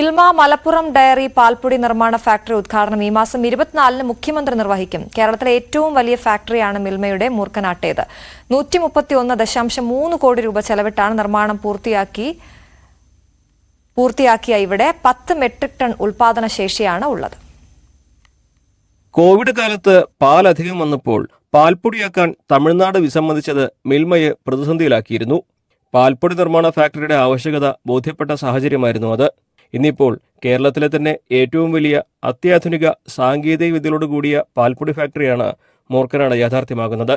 Milma Malappuram diary പാൽപ്പൊടി നിർമ്മാണ factory ഉദ്ഘാടനം ഈ മാസം ഇരുപത്തിനാലിന് മുഖ്യമന്ത്രി നിർവഹിക്കും. കേരളത്തിലെ ഏറ്റവും വലിയ ഫാക്ടറിയാണ് മിൽമയുടെ മൂർക്കനാട്ടേത് നൂറ്റി മുപ്പത്തിയൊന്ന് ദശാംശം മൂന്ന് കോടി രൂപ ചെലവിട്ടാണ് നിർമ്മാണം പൂർത്തിയാക്കി പൂർത്തിയാക്കിയ ഇവിടെ പത്ത് മെട്രിക് ടൺ ഉൽപാദന ശേഷിയാണ് ഉള്ളത്. കോവിഡ് കാലത്ത് പാൽ അധികം വന്നപ്പോൾ പാൽപ്പൊടിയാക്കാൻ തമിഴ്നാട് വിസമ്മതിച്ചത് മിൽമയെ പ്രതിസന്ധിയിലാക്കിയിരുന്നു. പാൽപ്പൊടി നിർമ്മാണ ഫാക്ടറിയുടെ ആവശ്യകത ബോധ്യപ്പെട്ട സാഹചര്യമായിരുന്നു അത്. ഇന്നിപ്പോൾ കേരളത്തിലെ തന്നെ ഏറ്റവും വലിയ അത്യാധുനിക സാങ്കേതിക വിദ്യയോട് കൂടിയ പാൽപ്പൊടി ഫാക്ടറിയാണ് മോർക്കനാട് യാഥാർത്ഥ്യമാകുന്നത്.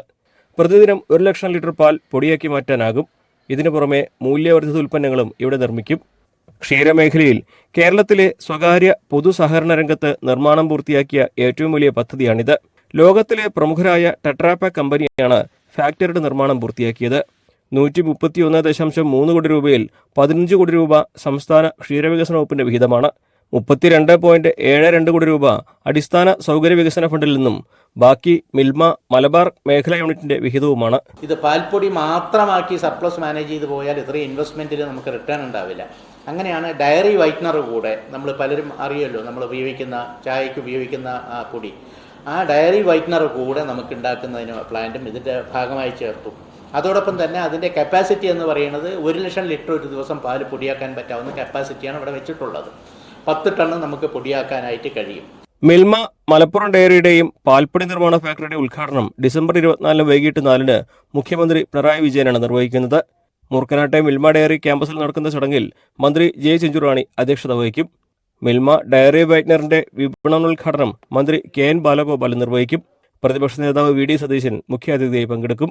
പ്രതിദിനം ഒരു ലക്ഷം ലിറ്റർ പാൽ പൊടിയാക്കി മാറ്റാനാകും. ഇതിനു പുറമെ മൂല്യവർദ്ധിത ഉൽപ്പന്നങ്ങളും ഇവിടെ നിർമ്മിക്കും. ക്ഷീരമേഖലയിൽ കേരളത്തിലെ സ്വകാര്യ പൊതുസഹകരണ രംഗത്ത് നിർമ്മാണം പൂർത്തിയാക്കിയ ഏറ്റവും വലിയ പദ്ധതിയാണിത്. ലോകത്തിലെ പ്രമുഖരായ ടെട്രാപ്പ കമ്പനിയാണ് ഫാക്ടറിയുടെ നിർമ്മാണം പൂർത്തിയാക്കിയത്. നൂറ്റി മുപ്പത്തിയൊന്ന് ദശാംശം മൂന്ന് കോടി രൂപയിൽ പതിനഞ്ച് കോടി രൂപ സംസ്ഥാന ക്ഷീരവികസന വകുപ്പിന്റെ വിഹിതമാണ്. മുപ്പത്തിരണ്ട് പോയിന്റ് ഏഴ് രണ്ട് കോടി രൂപ അടിസ്ഥാന സൗകര്യ വികസന ഫണ്ടിൽ നിന്നും ബാക്കി മിൽമ മലബാർ മേഖലാ യൂണിറ്റിന്റെ വിഹിതവുമാണ്. ഇത് പാൽപ്പൊടി മാത്രമാക്കി സർപ്ലസ് മാനേജ് ചെയ്ത് പോയാൽ ഇത്രയും ഇൻവെസ്റ്റ്മെന്റിൽ നമുക്ക് റിട്ടേൺ ഉണ്ടാവില്ല. അങ്ങനെയാണ് ഡയറി വൈറ്റ്നർ കൂടെ നമ്മൾ പലരും അറിയുമല്ലോ നമ്മൾ ഉപയോഗിക്കുന്ന ചായക്ക് ഉപയോഗിക്കുന്ന ആ പൊടി. ആ ഡയറി വൈറ്റ്നർ കൂടെ നമുക്ക് ഉണ്ടാക്കുന്നതിന് പ്ലാന്റും ഇതിന്റെ ഭാഗമായി ചേർത്തു. അതോടൊപ്പം തന്നെ അതിന്റെ കപ്പാസിറ്റി എന്ന് പറയുന്നത് ഒരു ലക്ഷം ലിറ്റർ ഒരു ദിവസം പാൽ പൊടിയാക്കാൻ പറ്റാവുന്ന കപ്പാസിറ്റിയാണ് ഇവിടെ വെച്ചിട്ടുള്ളത്. പത്ത് ടണ്ണ് നമുക്ക് പൊടിയാക്കാനായിട്ട് കഴിയും. മിൽമ മലപ്പുറം ഡയറിയുടെയും പാൽപ്പൊടി നിർമ്മാണ ഫാക്ടറിയുടെ ഉദ്ഘാടനം ഡിസംബർ ഇരുപത്തിനാലിന് വൈകിട്ട് നാലിന് മുഖ്യമന്ത്രി പിണറായി വിജയനാണ് നിർവഹിക്കുന്നത്. മൂർക്കനാട്ടെ മിൽമ ഡയറി ക്യാമ്പസിൽ നടക്കുന്ന ചടങ്ങിൽ മന്ത്രി ജെ ചെഞ്ചുറാണി അധ്യക്ഷത വഹിക്കും. മിൽമ ഡയറി വൈറ്റ്നറിന്റെ വിപണനോദ്ഘാടനം മന്ത്രി കെ എൻ ബാലഗോപാൽ നിർവഹിക്കും. പ്രതിപക്ഷ നേതാവ് വി ഡി സതീശൻ മുഖ്യാതിഥിയായി പങ്കെടുക്കും.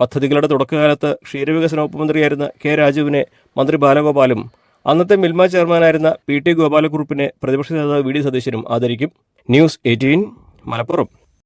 പദ്ധതികളുടെ തുടക്കകാലത്ത് ക്ഷീരവികസന വകുപ്പ് മന്ത്രിയായിരുന്ന കെ രാജുവിനെ മന്ത്രി ബാലഗോപാലും അന്നത്തെ മിൽമ ചെയർമാനായിരുന്ന പി ടി ഗോപാലക്കുറുപ്പിനെ പ്രതിപക്ഷ നേതാവ് വി ഡി സതീശനും ആദരിക്കും. News eighteen Malappuram.